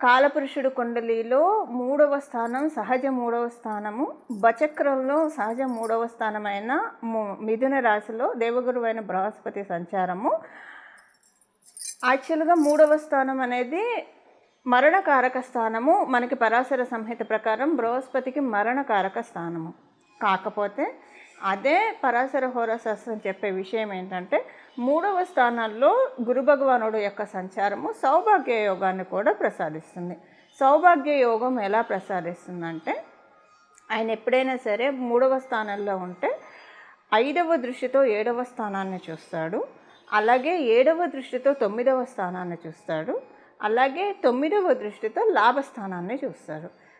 కాలపురుషుడు కుండలిలో మూడవ స్థానం సహజ మూడవ స్థానము బచక్రంలో సహజ మూడవ స్థానమైన మిథున రాశిలో దేవగురువైన బృహస్పతి సంచారము. యాక్చువల్గా మూడవ స్థానం అనేది మరణకారక స్థానము. మనకి పరాశర సంహిత ప్రకారం బృహస్పతికి మరణకారక స్థానము. కాకపోతే అదే పరాశర హోరాశాస్త్రం చెప్పే విషయం ఏంటంటే మూడవ స్థానాల్లో గురు భగవానుడు యొక్క సంచారము సౌభాగ్య యోగాన్ని కూడా ప్రసాదిస్తుంది. సౌభాగ్య యోగం ఎలా ప్రసాదిస్తుందంటే ఆయన ఎప్పుడైనా సరే మూడవ స్థానంలో ఉంటే ఐదవ దృష్టితో ఏడవ స్థానాన్ని చూస్తాడు. అలాగే ఏడవ దృష్టితో తొమ్మిదవ స్థానాన్ని చూస్తాడు. అలాగే తొమ్మిదవ దృష్టితో లాభస్థానాన్ని చూస్తాడు.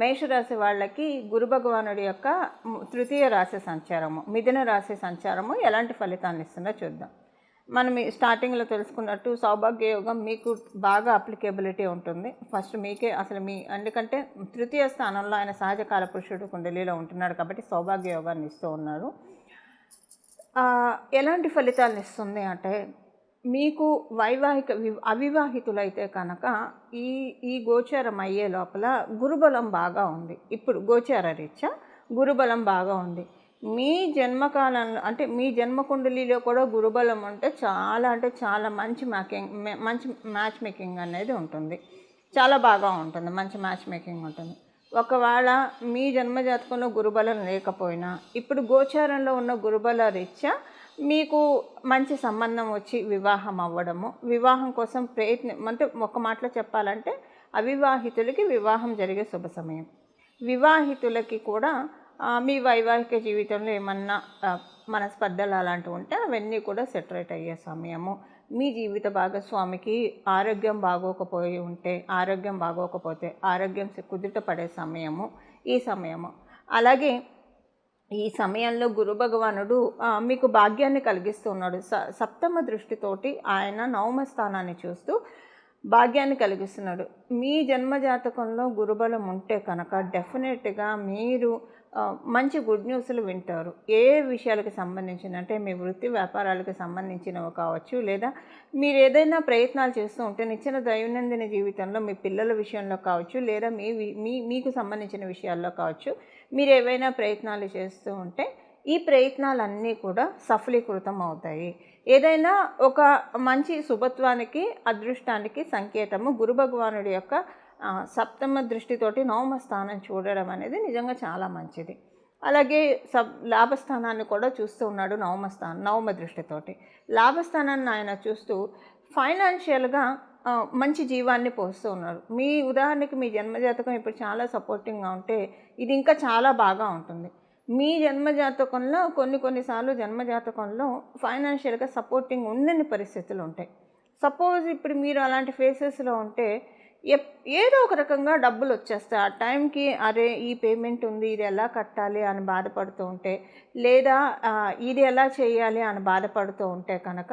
మేషరాశి వాళ్ళకి గురు భగవానుడి యొక్క తృతీయ రాశి సంచారము మిథున రాశి సంచారము ఎలాంటి ఫలితాన్ని ఇస్తుందో చూద్దాం. మనం ఈ స్టార్టింగ్లో తెలుసుకున్నట్టు సౌభాగ్య యోగం మీకు బాగా అప్లికేబిలిటీ ఉంటుంది. ఫస్ట్ మీకే అసలు మీ ఎందుకంటే తృతీయ స్థానంలో ఆయన సహజ కాల పురుషుడు కుండలిలో ఉంటున్నాడు కాబట్టి సౌభాగ్య యోగాన్ని ఇస్తూ ఉన్నారు. ఎలాంటి ఫలితాలను ఇస్తుంది అంటే మీకు వైవాహిక వి అవివాహితులైతే కనుక ఈ ఈ గోచారం అయ్యే లోపల గురుబలం బాగా ఉంది. ఇప్పుడు గోచార రీత్యా గురుబలం బాగా ఉంది. మీ జన్మకాలంలో అంటే మీ జన్మకుండలిలో కూడా గురుబలం ఉంటే చాలా అంటే చాలా మంచి మ్యాకింగ్ మంచి మ్యాచ్ మేకింగ్ అనేది ఉంటుంది. చాలా బాగా ఉంటుంది మంచి మ్యాచ్ మేకింగ్ ఉంటుంది. ఒకవేళ మీ జన్మజాతకంలో గురుబలం లేకపోయినా ఇప్పుడు గోచారంలో ఉన్న గురుబల రీత్యా మీకు మంచి సంబంధం వచ్చి వివాహం అవ్వడము వివాహం కోసం ప్రయత్నం అంటే ఒక మాటలో చెప్పాలంటే అవివాహితులకి వివాహం జరిగే శుభ సమయం. వివాహితులకి కూడా మీ వైవాహిక జీవితంలో ఏమన్నా మనస్పర్ధలు అలాంటివి ఉంటే అవన్నీ కూడా సెటరేట్ అయ్యే సమయము. మీ జీవిత భాగస్వామికి ఆరోగ్యం బాగోకపోయి ఉంటే ఆరోగ్యం బాగోకపోతే ఆరోగ్యం కుదుట పడే సమయము ఈ సమయము. అలాగే ఈ సమయంలో గురు భగవానుడు మీకు భాగ్యాన్ని కలిగిస్తున్నాడు. స సప్తమ దృష్టితోటి ఆయన నవమ స్థానాన్ని చూస్తూ భాగ్యాన్ని కలిగిస్తున్నాడు. మీ జన్మ జాతకంలో గురుబలం ఉంటే కనుక డెఫినెట్గా మీరు మంచి గుడ్ న్యూస్లు వింటారు. ఏ విషయాలకు సంబంధించిన అంటే మీ వృత్తి వ్యాపారాలకు సంబంధించినవి కావచ్చు లేదా మీరు ఏదైనా ప్రయత్నాలు చేస్తూ ఉంటే నిచ్చిన దైనందిన జీవితంలో మీ పిల్లల విషయంలో కావచ్చు లేదా మీ వి- మీ మీకు సంబంధించిన విషయాల్లో కావచ్చు మీరు ఏవైనా ప్రయత్నాలు చేస్తూ ఉంటే ఈ ప్రయత్నాలన్నీ కూడా సఫలీకృతం అవుతాయి. ఏదైనా ఒక మంచి శుభత్వానికి అదృష్టానికి సంకేతము గురు భగవానుడి యొక్క సప్తమ దృష్టితోటి నవమ స్థానం చూడడం అనేది నిజంగా చాలా మంచిది. అలాగే సబ్ లాభస్థానాన్ని కూడా చూస్తూ ఉన్నాడు నవమ స్థానం నవమ దృష్టితోటి. లాభస్థానాన్ని ఆయన చూస్తూ ఫైనాన్షియల్గా మంచి జీవాన్ని పోస్తూ ఉన్నారు. మీ ఉదాహరణకి మీ జన్మజాతకం ఇప్పుడు చాలా సపోర్టింగ్గా ఉంటే ఇది ఇంకా చాలా బాగా ఉంటుంది. మీ జన్మజాతకంలో కొన్ని కొన్నిసార్లు జన్మజాతకంలో ఫైనాన్షియల్గా సపోర్టింగ్ ఉండని పరిస్థితులు ఉంటాయి. సపోజ్ ఇప్పుడు మీరు అలాంటి ఫేసెస్లో ఉంటే ఎప్ ఏదో ఒక రకంగా డబ్బులు వచ్చేస్తాయి. ఆ టైంకి అరే ఈ పేమెంట్ ఉంది ఇది ఎలా కట్టాలి అని బాధపడుతూ ఉంటే లేదా ఇది ఎలా చేయాలి అని బాధపడుతూ ఉంటే కనుక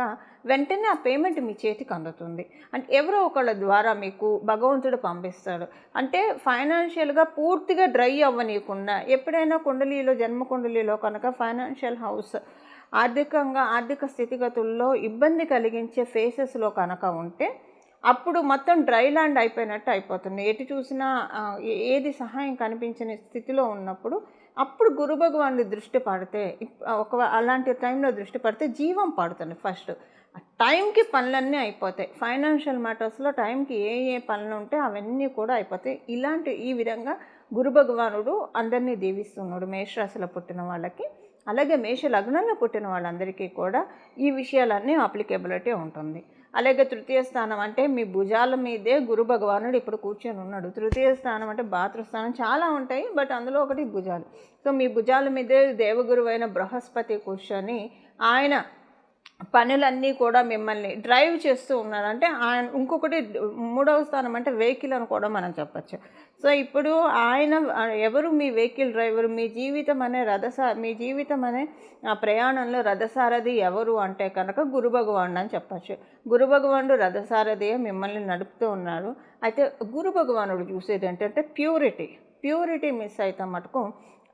వెంటనే ఆ పేమెంట్ మీ చేతికి అందుతుంది. అంటే ఎవరో ఒకళ్ళ ద్వారా మీకు భగవంతుడు పంపిస్తాడు. అంటే ఫైనాన్షియల్గా పూర్తిగా డ్రై అవ్వనీయకుండా ఎప్పుడైనా కుండలీలో జన్మ కుండలీలో కనుక ఫైనాన్షియల్ హౌస్ ఆర్థికంగా ఆర్థిక స్థితిగతుల్లో ఇబ్బంది కలిగించే ఫేసెస్లో కనుక ఉంటే అప్పుడు మొత్తం డ్రై ల్యాండ్ అయిపోయినట్టు అయిపోతుంది. ఎటు చూసినా ఏది సహాయం కనిపించని స్థితిలో ఉన్నప్పుడు అప్పుడు గురు భగవానుడి దృష్టి పడితే ఒక అలాంటి టైంలో దృష్టి పడితే జీవం పడుతుంది ఫస్ట్ టైంకి పనులన్నీ అయిపోతాయి. ఫైనాన్షియల్ మ్యాటర్స్లో టైంకి ఏ ఏ పనులు ఉంటే అవన్నీ కూడా అయిపోతాయి. ఇలాంటి ఈ విధంగా గురు భగవానుడు అందరినీ దీవిస్తున్నాడు. మేషరాశిలో పుట్టిన వాళ్ళకి అలాగే మేష లగ్నంలో పుట్టిన వాళ్ళందరికీ కూడా ఈ విషయాలన్నీ అప్లికేబిలిటీ ఉంటుంది. అలాగే తృతీయ స్థానం అంటే మీ భుజాల మీదే గురు భగవానుడు ఇప్పుడు కూర్చొని ఉన్నాడు. తృతీయ స్థానం అంటే బాతృస్థానం చాలా ఉంటాయి బట్ అందులో ఒకటి భుజాలు. సో మీ భుజాల మీదే దేవగురువైన అయిన బృహస్పతి కూర్చొని ఆయన పనులన్నీ కూడా మిమ్మల్ని డ్రైవ్ చేస్తూ ఉన్నారు. అంటే ఆయన ఇంకొకటి మూడవ స్థానం అంటే వెహికల్ అని కూడా మనం చెప్పచ్చు. సో ఇప్పుడు ఆయన ఎవరు మీ వెహికల్ డ్రైవర్? మీ జీవితం అనే రథసా మీ జీవితం అనే ఆ, ప్రయాణంలో రథసారథి ఎవరు అంటే కనుక గురు భగవానుడు అని చెప్పచ్చు. గురు భగవానుడు రథసారథియే మిమ్మల్ని నడుపుతూ ఉన్నారు. అయితే గురు భగవానుడు చూసేది ఏంటంటే ప్యూరిటీ. ప్యూరిటీ మిస్ అయితే మటుకు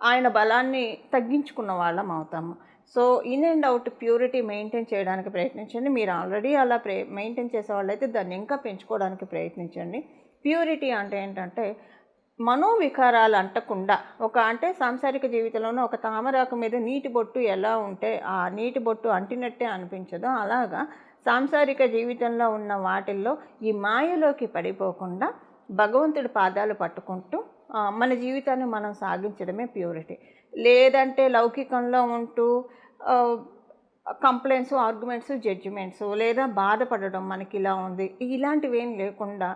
ఆయన బలాన్ని తగ్గించుకున్న వాళ్ళం అవుతాము. So in and out purity maintain చేయడానికి ప్రయత్నించండి. మీరు ఆల్రెడీ అలా ప్రే మెయింటైన్ చేసే వాళ్ళైతే దాన్ని ఇంకా పెంచుకోవడానికి ప్రయత్నించండి. ప్యూరిటీ అంటే ఏంటంటే మనోవికారాలు అంటకుండా ఒక అంటే సాంసారిక జీవితంలోనూ ఒక తామరాకు మీద నీటి బొట్టు ఎలా ఉంటే ఆ నీటి బొట్టు అంటినట్టే అనిపించదో అలాగా సాంసారిక జీవితంలో ఉన్న వాటిల్లో ఈ మాయలోకి పడిపోకుండా భగవంతుడి పాదాలు పట్టుకుంటూ మన జీవితాన్ని మనం సాగించడమే ప్యూరిటీ లేదంటే లౌకికంలో ఉంటూ కంప్లైంట్స్ ఆర్గ్యుమెంట్స్ జడ్జిమెంట్స్ లేదా బాధపడడం మనకి ఇలా ఉంది. ఇలాంటివి ఏం లేకుండా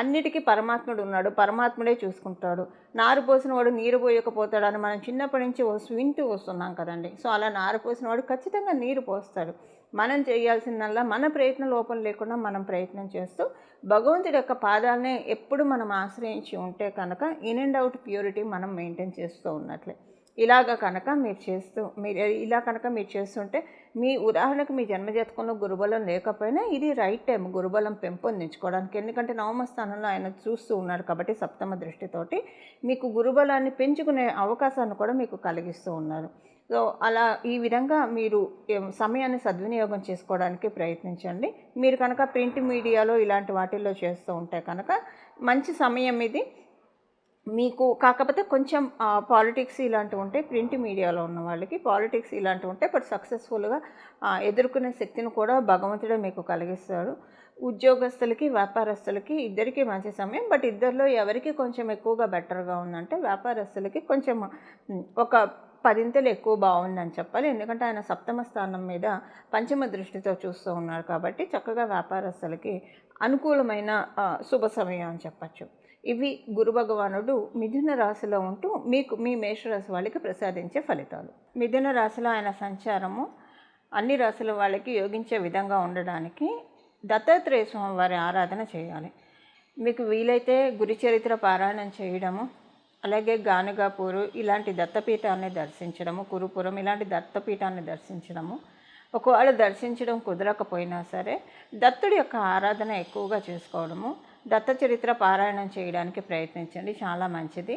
అన్నిటికీ పరమాత్ముడు ఉన్నాడు. పరమాత్ముడే చూసుకుంటాడు. నారు పోసిన వాడు నీరు పోయకపోతాడు అని మనం చిన్నప్పటి నుంచి వస్తు వింటూ వస్తున్నాం కదండి. సో అలా నారు పోసిన వాడు ఖచ్చితంగా నీరు పోస్తాడు. మనం చేయాల్సిందల్లా మన ప్రయత్నం లోపం లేకుండా మనం ప్రయత్నం చేస్తూ భగవంతుడి యొక్క పాదాలనే ఎప్పుడు మనం ఆశ్రయించి ఉంటే కనుక ఇన్ అండ్ అవుట్ ప్యూరిటీ మనం మెయింటైన్ చేస్తూ ఉన్నట్లే. ఇలాగ కనుక మీరు చేస్తూ మీరు ఇలా కనుక మీరు చేస్తుంటే మీ ఉదాహరణకు మీ జన్మజాతకంలో గురుబలం లేకపోయినా ఇది రైట్ టైం గురుబలం పెంపొందించుకోవడానికి. ఎందుకంటే నవమ స్థానంలో ఆయన చూస్తూ ఉన్నారు కాబట్టి సప్తమ దృష్టితోటి మీకు గురుబలాన్ని పెంచుకునే అవకాశాన్ని కూడా మీకు కలిగిస్తూ ఉన్నారు. సో అలా ఈ విధంగా మీరు సమయాన్ని సద్వినియోగం చేసుకోవడానికి ప్రయత్నించండి. మీరు కనుక ప్రింట్ మీడియాలో ఇలాంటి వాటిల్లో చేస్తూ ఉంటే కనుక మంచి సమయం ఇది. మీకు కాకపోతే కొంచెం పాలిటిక్స్ ఇలాంటివి ఉంటే ప్రింట్ మీడియాలో ఉన్న వాళ్ళకి పాలిటిక్స్ ఇలాంటివి ఉంటే బట్ సక్సెస్ఫుల్గా ఎదుర్కొనే శక్తిని కూడా భగవంతుడే మీకు కలిగిస్తాడు. ఉద్యోగస్తులకి వ్యాపారస్తులకి ఇద్దరికి మంచి సమయం బట్ ఇద్దరిలో ఎవరికి కొంచెం ఎక్కువగా బెటర్గా ఉందంటే వ్యాపారస్తులకి కొంచెం ఒక పదింతలు ఎక్కువ బాగుందని చెప్పాలి. ఎందుకంటే ఆయన సప్తమ స్థానం మీద పంచమ దృష్టితో చూస్తూ ఉన్నారు కాబట్టి చక్కగా వ్యాపారస్తులకి అనుకూలమైన శుభ సమయం అని చెప్పచ్చు. ఇవి గురు భగవానుడు మిథున రాశిలో ఉంటూ మీకు మీ మేషరాశి వాళ్ళకి ప్రసాదించే ఫలితాలు. మిథున రాశిలో ఆయన సంచారము అన్ని రాశుల వాళ్ళకి యోగించే విధంగా ఉండడానికి దత్తాత్రేయ స్వామి వారి ఆరాధన చేయాలి. మీకు వీలైతే గురి చరిత్ర పారాయణం చేయడము అలాగే గానుగాపూరు ఇలాంటి దత్తపీఠాన్ని దర్శించడము కురుపురం ఇలాంటి దత్తపీఠాన్ని దర్శించడము ఒకవేళ దర్శించడం కుదరకపోయినా సరే దత్తుడి యొక్క ఆరాధన ఎక్కువగా చేసుకోవడము దత్త చరిత్ర పారాయణం చేయడానికి ప్రయత్నించండి. చాలా మంచిది.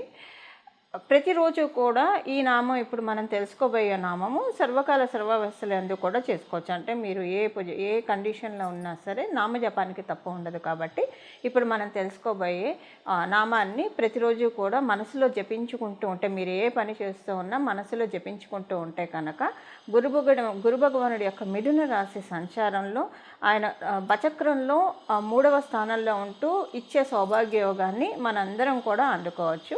ప్రతిరోజు కూడా ఈ నామం ఇప్పుడు మనం తెలుసుకోబోయే నామము సర్వకాల సర్వవస్థలు ఎందుకు కూడా చేసుకోవచ్చు. అంటే మీరు ఏ పూజ ఏ కండిషన్లో ఉన్నా సరే నామజపానికి తప్పు ఉండదు కాబట్టి ఇప్పుడు మనం తెలుసుకోబోయే నామాన్ని ప్రతిరోజు కూడా మనసులో జపించుకుంటూ ఉంటే మీరు ఏ పని చేస్తూ ఉన్నా మనసులో జపించుకుంటూ ఉంటే కనుక గురుభగడ గురు భగవానుడి యొక్క మిథున రాశి సంచారంలో ఆయన బచక్రంలో మూడవ స్థానంలో ఉంటూ ఇచ్చే సౌభాగ్యయోగాన్ని మనందరం కూడా అందుకోవచ్చు.